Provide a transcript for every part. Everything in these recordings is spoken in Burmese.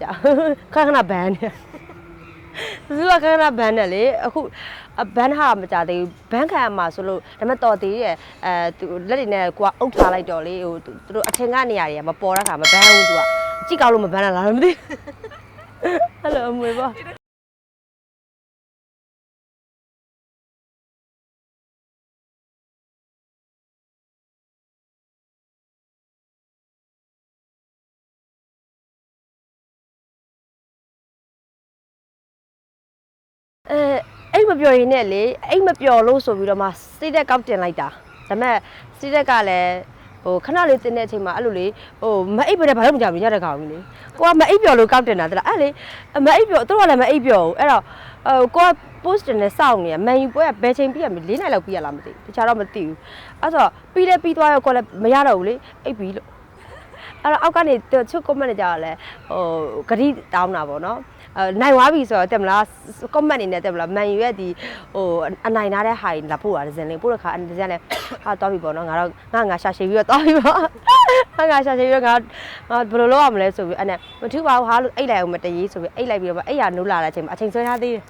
ကြာခဏခဏဘန်နေသူကခဏခဏဘန်တယ်လေအခုဘန်ဟာမကြသေးဘူးဘန်ခံရမှာဆိုလို့ဒါပေမဲ့တော်သေးရဲ့အဲသူလက်တွေနဲ့ကိုကအုပ်ထားလိုက်တော့လေဟိုသူတို့အထင်ကနေရာတွေကမပေါ်တဲ့ခါမဘန်ဘူးသူကကြည့်ကောက်လို့မဘန်တာလားမသိဟယ်လိုအမွေပါ အဲအိတ်မပျော်ရင်နဲ့လေအိတ်မပျော်လို့ဆိုပြီးတော့မှစိတ်သက်ကောက်တင်လိုက်တာဒါပေမဲ့စိတ်သက်ကလည်းဟိုခဏလေးတင်တဲ့အချိန်မှာအဲ့လိုလေဟိုမအိတ်ပဲဘာလို့မကြဘူးညတဲ့ကောင်ကြီးလေကိုကမအိတ်ပျော်လို့ကောက်တင်တာတလားအဲ့လေမအိတ်ပျော်သူတို့ကလည်းမအိတ်ပျော်ဘူးအဲ့တော့ဟိုကိုက post တင်နဲ့စောင့်နေရမန်ယူပွဲကဘယ်ချိန်ပြည့်ရမလဲ၄နိုင်လောက်ပြည့်ရလားမသိဘူးတခြားတော့မသိဘူးအဲ့ဆိုပြီးလဲပြီးသွားရောကိုလည်းမရတော့ဘူးလေအိတ်ပြီးလို့ အဲ့တော့အောက်ကနေသူချုပ် comment နေကြတော့လဲဟိုဂရိတောင်းတာပေါ့နော်အဲနိုင်သွားပြီဆိုတော့တက်မလား comment နေနဲ့တက်မလားမန်ယူရဲ့ဒီဟိုအနိုင်နာတဲ့ဟာကြီးလာဖို့ရတယ်ဇင်လေးပို့တဲ့ခါအန်ဒီဇန်လည်းဟာသွားပြီပေါ့နော်ငါတော့ငါငါရှာရှည်ပြီးတော့သွားပြီပေါ့ငါငါရှာရှည်ပြီးတော့ငါငါဘယ်လိုလုပ်ရမလဲဆိုပြီးအဲ့နဲ့မထူပါဘူးဟာလို့အိတ်လိုက်အောင်မတရေးဆိုပြီးအိတ်လိုက်ပြီးတော့အိတ်ရနိုးလာတဲ့အချိန်မှာအချိန်ဆွဲထားသေးတယ်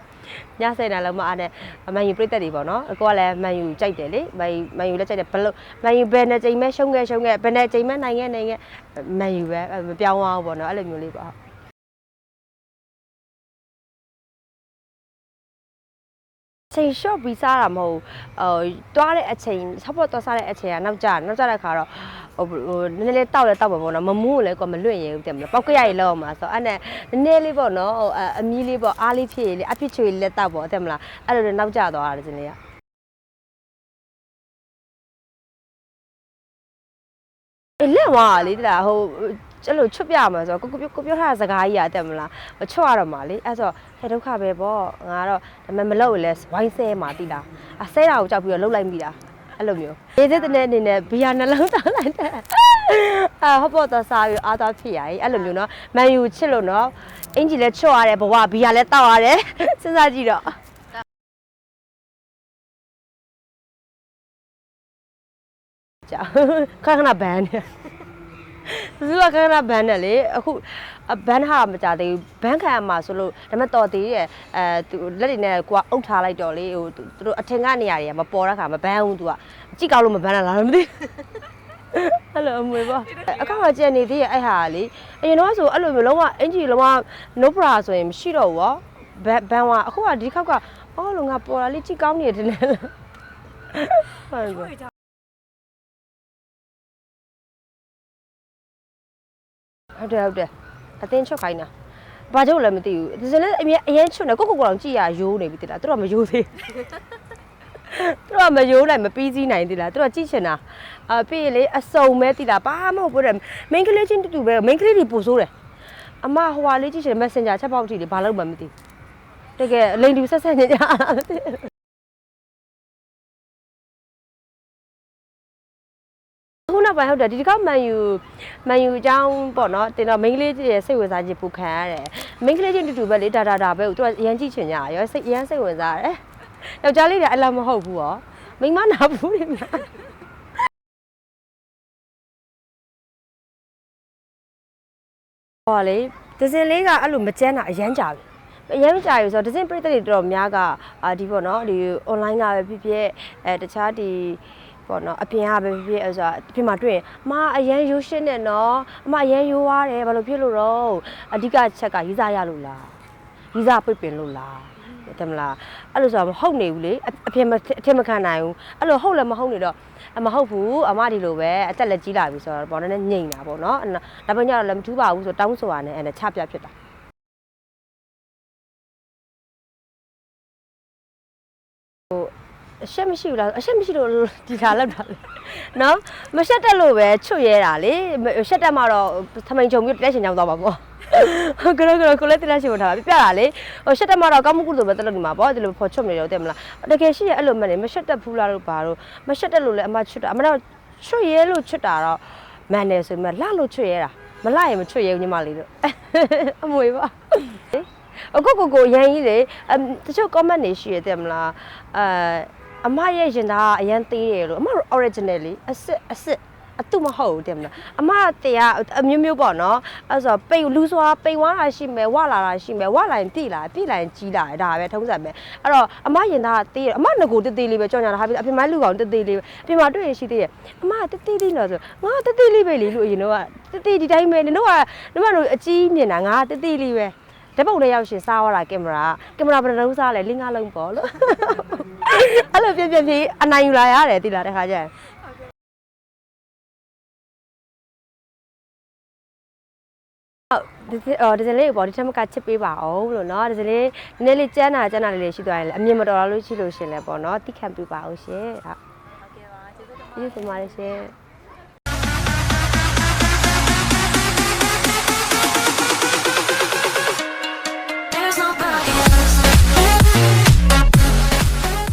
ညစိတ်နေလုံးမအားနဲ့မန်ယူပြိတက်တွေပေါ့နော်အကိုကလည်းမန်ယူကြိုက်တယ်လေမန်ယူမန်ယူလည်းကြိုက်တယ်ဘလို့မန်ယူဘယ်နဲ့ချိန်မဲရှုံးခဲ့ရှုံးခဲ့ဘယ်နဲ့ချိန်မဲနိုင်ခဲ့နိုင်ခဲ့မန်ယူပဲမပြောင်းအောင်ပေါ့နော်အဲ့လိုမျိုးလေးပေါ့ ချိန် short ပြီးစားတာမဟုတ်ဘူးဟိုတွားတဲ့အချိန်ဆော့ဖို့တွားစားတဲ့အချိန်ကနောက်ကျနောက်ကျတဲ့ခါတော့ဟိုဟိုနည်းနည်းလေးတောက်လဲတောက်ပါပေါ့နော်မမူးကိုလည်းကိုမလွင့်ရဘူးတဲ့မလားပောက်ကရရလောက်အောင်မှာဆိုအဲ့နဲ့နည်းနည်းလေးပေါ့နော်ဟိုအမီးလေးပေါ့အားလေးဖြစ်ရလေအဖြစ်ချွေလေးတောက်ပေါ့တဲ့မလားအဲ့လိုနောက်ကျသွားတာဒီနေ့ကအဲ့လက်ဝါလေတဲ့ဟို အဲ့လိုချွတ်ပြမှာဆိုကိုကိုကိုပြောထားတဲ့စကားကြီးอ่ะတဲ့မလားချွတ်ရတော့မှာလေအဲ့ဆိုဟဲ့ဒုက္ခပဲပေါ့ငါတော့ဒါပေမဲ့မလုပ်လဲဝိုင်းဆဲမှာတိလားအဆဲတာကိုကြောက်ပြီးတော့လှုပ်လိုက်မိတာအဲ့လိုမျိုးရေးစစ်တဲ့အနေနဲ့ဘီယာနှလုံးသားလိုက်တဲ့အာဟောပေါ်တော့စားပြီးအားသားဖြစ်ရည်အဲ့လိုမျိုးနော်မန်ယူချစ်လို့နော်အင်ဂျီလည်းချွတ်ရတယ်ဘဝဘီယာလည်းတောက်ရတယ်စဉ်းစားကြည့်တော့ကြာခဏခဏဘန်နေ သူကခဏခဏဘန်တယ်လေအခုဘန်ဟာမကြသေးဘူးဘန်ခံရမှာဆိုလို့ဒါပေမဲ့တော်သေးရဲ့အဲသူလက်တွေနဲ့ကိုကအုပ်ထားလိုက်တော့လေဟိုသူတို့အထင်ကနေရာတွေကမပေါ်တဲ့ခါမဘန်ဘူးသူကကြည့်ကောက်လို့မဘန်တာလားမသိဟယ်လိုအမွေပါအခါမှကြံနေသေးရဲ့အဲ့ဟာလေအရင်တော့ဆိုအဲ့လိုမျိုးလုံးဝအင်ဂျီလုံးဝ no bra ဆိုရင်မရှိတော့ဘူးရောဘန်ဘန်ကအခုကဒီခေတ်ကအော်လုံးငါပေါ်လာလေးကြည့်ကောင်းနေတယ်လေဟုတ်ကဲ့ ဟုတ်တယ်ဟုတ်တယ်အတင်းချွတ်ခိုင်းတာဘာကြောင့်လဲမသိဘူးဒီစလည်းအရင်အရင်ချွတ်နေကိုကိုကိုအောင်ကြည့်ရရိုးနေပြီတိလားသူတို့ကမရိုးသေးသူတို့ကမရိုးနိုင်မပြီးစည်းနိုင်တိလားသူတို့ကကြည့်ချင်တာအာပြီးရင်လေအစုံမဲတိလားဘာမှမဟုတ်ဘူးတဲ့မိန်းကလေးချင်းတူတူပဲမိန်းကလေးတွေပို့ဆိုးတယ်အမဟိုဟာလေးကြည့်ချင် Messenger ချက်ပေါက်ထိလေဘာလို့မှမသိတကယ်လိန်တူဆက်ဆက်နေကြ ခုနောက်ပိုင်းဟုတ်တယ်ဒီတစ်ခါမန်ယူမန်ယူအကြောင်းပေါ့နော်တင်တော့မိန်းကလေးရဲ့စိတ်ဝင်စားခြင်းပူခံရတယ်မိန်းကလေးချင်းတူတူပဲလေဒါဒါဒါပဲသူကအရန်ကြည့်ချင်ကြရောစိတ်အရန်စိတ်ဝင်စားရတယ်ယောက်ျားလေးတွေအလားမဟုတ်ဘူးရောမိန်းမနာဘူးလေများဟောလေဒဇင်လေးကအဲ့လိုမကြမ်းတာအရန်ကြပြီအရင်ကြာပြီဆိုတော့ဒဇင်ပြည့်တဲ့တွေတော်တော်များကအာဒီပေါ့နော်ဒီ online ကပဲဖြစ်ဖြစ်အဲတခြားဒီ ပေါ့နော်အပြင်ကပဲဖြစ်ဖြစ်အဲဆိုတာအပြင်မှာတွေ့ရင်အမအရန်ရိုးရှင်းနေနော်အမအရန်ရိုးွားတယ်ဘာလို့ဖြစ်လို့တော့အဓိကချက်ကရီးစားရလို့လားရီးစားပိတ်ပင်လို့လားတယ်မလားအဲ့လိုဆိုတာမဟုတ်နေဘူးလေအအပြင်မအထင်မခံနိုင်ဘူးအဲ့လိုဟုတ်လည်းမဟုတ်နေတော့အမဟုတ်ဘူးအမဒီလိုပဲအသက်လည်းကြီးလာပြီဆိုတော့ပေါ့နည်းနည်းညိန်တာပေါ့နော်အဲ့ဒါပေမဲ့တော့လည်းမထူးပါဘူးဆိုတောင်းဆိုတာနဲ့အဲ့ဒါချပြဖြစ်တာ ရှက်မရှိဘူးလားအရှက်မရှိလို့ဒီထားလောက်တာလေနော်မရှက်တက်လို့ပဲချွတ်ရဲတာလေမရှက်တက်မှတော့သမိန်ချုံပြီးတက်ချင်ကြောင်းသွားပါပေါ့ကရောကရောကိုလည်းတက်ချင်ထားတာပြပြတာလေဟိုရှက်တက်မှတော့ကောင်းမှုကုသိုလ်ပဲတက်လို့ဒီမှာပေါ့ဒီလိုဖော်ချွတ်နေရောတဲ့မလားတကယ်ရှိရအဲ့လိုမှနေမရှက်တက်ဘူးလားလို့ပါတော့မရှက်တက်လို့လည်းအမချွတ်တာအမတော့ချွတ်ရဲလို့ချွတ်တာတော့မှန်တယ်ဆိုမှလှလို့ချွတ်ရဲတာမလှရင်မချွတ်ရဲဘူးညီမလေးတို့အမွေပါအခုကိုကိုရန်ကြီးလေတချို့ comment တွေရှိရတဲ့မလားအဲ အမရဲ့ရင်သားကအရန်သေးတယ်လို့အမတို့ original လေအစ်စ်အစ်စ်အတူမဟုတ်ဘူးတင်မလားအမတင်ကအမျိုးမျိုးပေါ့နော်အဲ့ဆိုပိတ်လူစွာပိတ်ဝါတာရှိမယ်ဝလာတာရှိမယ်ဝလာရင်တိလာတိလာရင်ကြီးလာဒါပဲထုံးစံပဲအဲ့တော့အမရင်သားကသေးတယ်အမငကိုတေးသေးလေးပဲကြောင်ညာတာဟာပြီးအဖေမိုင်းလူကောင်တေးသေးလေးပဲအဖေမတွေ့ရင်ရှိသေးတယ်အမတေးသေးလေးတော့ဆိုငါတေးသေးလေးပဲလေလို့အရင်တော့တေးသေးဒီတိုင်းပဲနင်တို့ကနင်တို့ကအကြီးမြင်တာငါတေးသေးလေးပဲ ဓာတ်ပုံလေးရောက်ရှင်စားရတာကင်မရာကင်မရာဘယ်နှလုံးစားလဲလင်းကားလုံးပေါ့လို့အဲ့လိုပြပြပြအနိုင်ယူလာရတယ်တိလာတဲ့ခါကျရင်ဟုတ်ဒီအော်ဒီစလေးပေါ့ဒီထက်မကချစ်ပေးပါအောင်လို့เนาะဒီစလေးနည်းနည်းလေးကျန်းတာကျန်းတာလေးလေးရှိသွားရင်လည်းအမြင်မတော်တာလို့ရှိလို့ရှင်လဲပေါ့เนาะတိခံပေးပါအောင်ရှင်ဟုတ် ဟုတ်ကဲ့ပါကျေးဇူးတင်ပါ ကျေးဇူးတင်ပါတယ်ရှင်